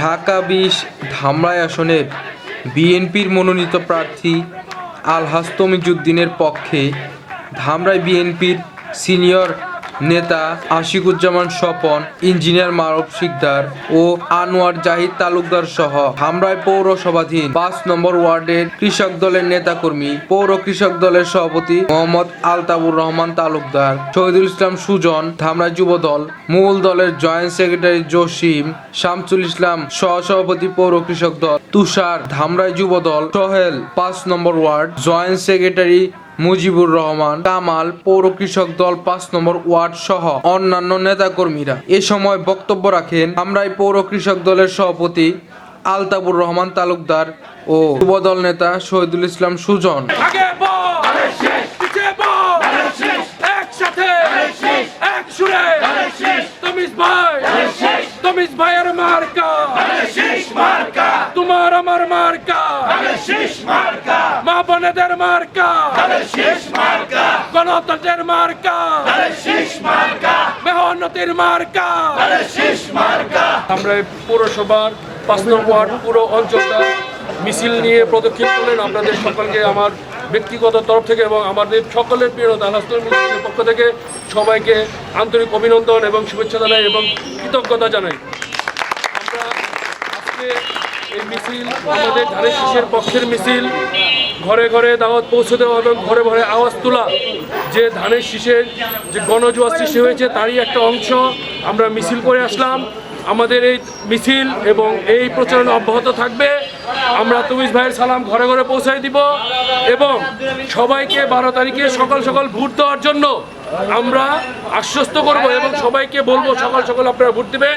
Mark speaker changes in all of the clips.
Speaker 1: ঢাকা বিশ ধামরাই আসনের বিএনপির মনোনীত প্রার্থী আলহাজ তমিজুদ্দিনের পক্ষে ধামরাই বিএনপির সিনিয়র নেতা আশিকুজ্জামান স্বপন, ইঞ্জিনিয়ার মারুফ শিকদার ও আনোয়ার জাহিদ তালুকদার সহ ধামরাই পৌরসভাধীন পাঁচ নম্বর ওয়ার্ডের কৃষক দলের নেতাকর্মী, পৌর কৃষক দলের সভাপতি মোহাম্মদ আলতাবুর রহমান তালুকদার, শহীদুল ইসলাম সুজন, ধামরাই যুব দল, মূল দলের জয়েন্ট সেক্রেটারি জসিম, শামসুল ইসলাম সহসভাপতি পৌর কৃষক দল, তুষার, ধামরাই যুব দল, সোহেল, পাঁচ number ward, joint secretary Mujibur Rahman, Kamal, পৌর কৃষক দল পাঁচ নম্বর ওয়ার্ড সহ অন্যান্য নেতাকর্মীরা। এ সময় বক্তব্য রাখেন আমরাই পৌর কৃষক দলের সভাপতি আলতাবুর রহমান তালুকদার ও যুবদল নেতা শহীদুল ইসলাম সুজন।
Speaker 2: তোমার আমার মার্কা। মা বোনেদের মার্কা। গণতন্ত্রের মার্কা। মেহনতির মার্কা। আমরা এই পৌরসভার পাঁচ নম্বর ওয়ার্ড পুরো অঞ্চলটা মিছিল নিয়ে প্রদক্ষিণ করলেন আপনাদের সকলকে আমার ব্যক্তিগত তরফ থেকে এবং আমাদের সকলের প্রিয় মিছিলের পক্ষ থেকে সবাইকে আন্তরিক অভিনন্দন এবং শুভেচ্ছা জানাই এবং কৃতজ্ঞতা জানাই। আমরা আজকে এই মিছিল আমাদের ধানের শীষের পক্ষের মিছিল। ঘরে ঘরে দাওয়াত পৌঁছে দেওয়া এবং ঘরে ঘরে আওয়াজ তোলা। যে ধানের শীষের যে গণজোয়ার সৃষ্টি হয়েছে, তারই একটা অংশ আমরা মিছিল করে আসলাম। আমাদের এই মিছিল এবং এই প্রচারণা অব্যাহত থাকবে। আমরা তুমিস ভাইয়ের সালাম ঘরে ঘরে পৌঁছাই দিব এবং সবাইকে বারো তারিখে সকাল সকাল ভোট দেওয়ার জন্য আমরা আশ্বস্ত করব এবং সবাইকে বলব সকাল সকাল আপনারা ভোট দিবেন।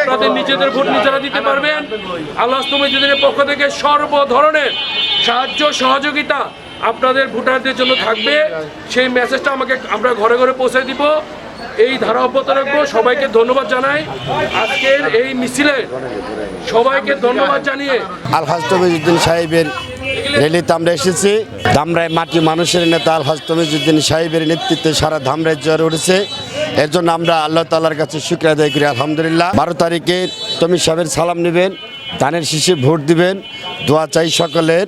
Speaker 2: আপনাদের নিজেদের ভোট নিজেরা দিতে পারবেন। আল্লাহ তুমিজুদ্দিনের পক্ষ থেকে সর্ব ধরনের সাহায্য সহযোগিতা আপনাদের ভোটারদের জন্য থাকবে। সেই মেসেজটা আমাকে আমরা ঘরে ঘরে পৌঁছে দিব। এই ধারা অব্যাহত রাখব। সবাইকে ধন্যবাদ জানাই। আজকের এই মিছিলে সবাইকে ধন্যবাদ জানিয়ে
Speaker 3: আলহাজ তমিজুদ্দিন সাহেবের র্যালিতে আমরা এসেছি। ধামরায় মাটি মানুষের নেতা আলহাজ তমিজুদ্দিন সাহেবের নেতৃত্বে সারা ধামরায় জ্বর উঠেছে। এর জন্য আমরা আল্লাহ তাল্লার কাছে শুক্রিয়া আদায় করি, আলহামদুলিল্লাহ। বারো তারিখে তমিজ সাহেবের সালাম নেবেন ধানের শীষে ভোট দিবেন। দোয়া চাই সকলের।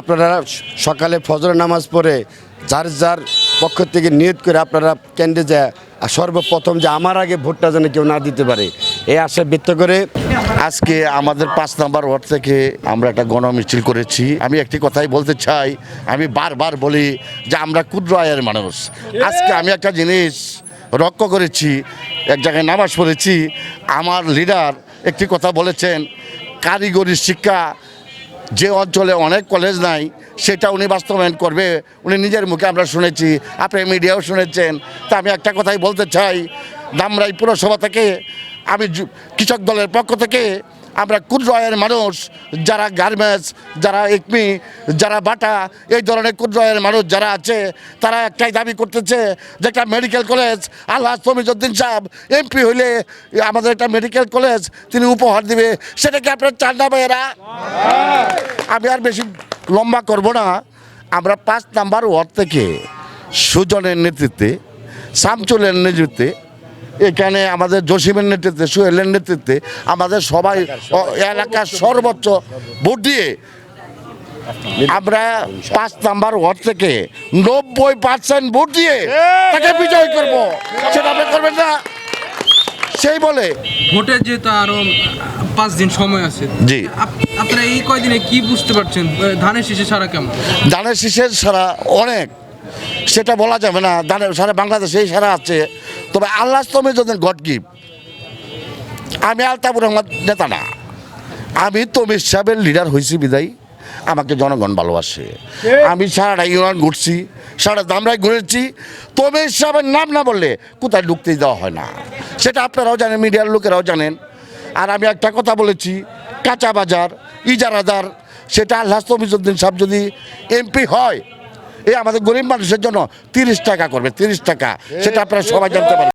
Speaker 3: আপনারা সকালে ফজর নামাজ পড়ে যার যার পক্ষ থেকে নিয়ত করে আপনারা কেন্দ্রে যায় সর্বপ্রথম যে আমার আগে ভোটটা যেন কেউ না দিতে পারে এই আশা ব্যক্ত করে
Speaker 4: আজকে আমাদের পাঁচ নাম্বার ওয়ার্ড থেকে আমরা একটা গণমিছিল করেছি। আমি একটি কথাই বলতে চাই, আমি বারবার বলি যে আমরা ক্ষুদ্র আয়ের মানুষ। আজকে আমি একটা জিনিস রক্ষ করেছি, এক জায়গায় নামাজ পড়েছি, আমার লিডার একটি কথা বলেছেন, কারিগরি শিক্ষা যে অঞ্চলে অনেক কলেজ নাই, সেটা উনি বাস্তবায়ন করবে। উনি নিজের মুখে আমরা শুনেছি, আপনি মিডিয়াও শুনেছেন। তা আমি একটা কথাই বলতে চাই, দামরাই পুরসভা থেকে আমি কৃষক দলের পক্ষ থেকে আমরা ক্ষুদ্র আয়ের মানুষ, যারা গার্মেন্টস, যারা একমি, যারা বাটা, এই ধরনের ক্ষুদ্র আয়ের মানুষ যারা আছে, তারা একটাই দাবি করতেছে যে একটা মেডিকেল কলেজ আল্লাহ তমিজুদ্দিন সাহেব এমপি হইলে আমাদের একটা মেডিকেল কলেজ তিনি উপহার দিবে। সেটাকে আপনার চান না ভাইয়েরা? আমি আর বেশি লম্বা করব না। আমরা পাঁচ নাম্বার ওয়ার্ড থেকে সুজনের নেতৃত্বে শামচুলের নেতৃত্বে এখানে আমাদের জসিমের নেতৃত্বে সোহেলের নেতৃত্বে আমাদের সবাই এলাকার সর্বোচ্চ ভোট দিয়ে আমরা পাঁচ নাম্বার ওয়ার্ড থেকে নব্বই পার্সেন্ট ভোট দিয়ে তাকে বিজয় করব। সেটা আপনি করবেন না। সেই বলে।
Speaker 5: ভোটের যেহেতু আরও পাঁচ দিন সময় আছে
Speaker 4: জি।
Speaker 5: আপ- আপনারা এই কয়দিনে কি বুঝতে পারছেন? ধানের শেষে সারা কেমন?
Speaker 4: ধানের শীষের সারা অনেক। সেটা বলা যাবে না। ধানের সারা বাংলাদেশে এই সারা আছে। তবে আল্লাহ তমে যদি গড গিফট আমি আলতাবুর রহমান নেতা না। আমি তমির সাহেবের লিডার হয়েছি বিদায়। আমাকে জনগণ ভালোবাসে। আমি সারাটা ইউনিয়ন ঘুরছি সারা দামরায় ঘুরেছি। তমির সাহেবের নাম না বললে কোথায় ঢুকতেই দেওয়া হয় না। সেটা আপনারাও জানেন মিডিয়ার লোকেরাও জানেন। আর আমি একটা কথা বলেছি কাঁচা বাজার ইজারাদার সেটা আল্লাহ তমিজুদ্দিন সাহেব যদি এমপি হয় এই আমাদের গরিব মানুষের জন্য তিরিশ টাকা করবে, তিরিশ টাকা। সেটা আপনারা সবাই জানতে পারেন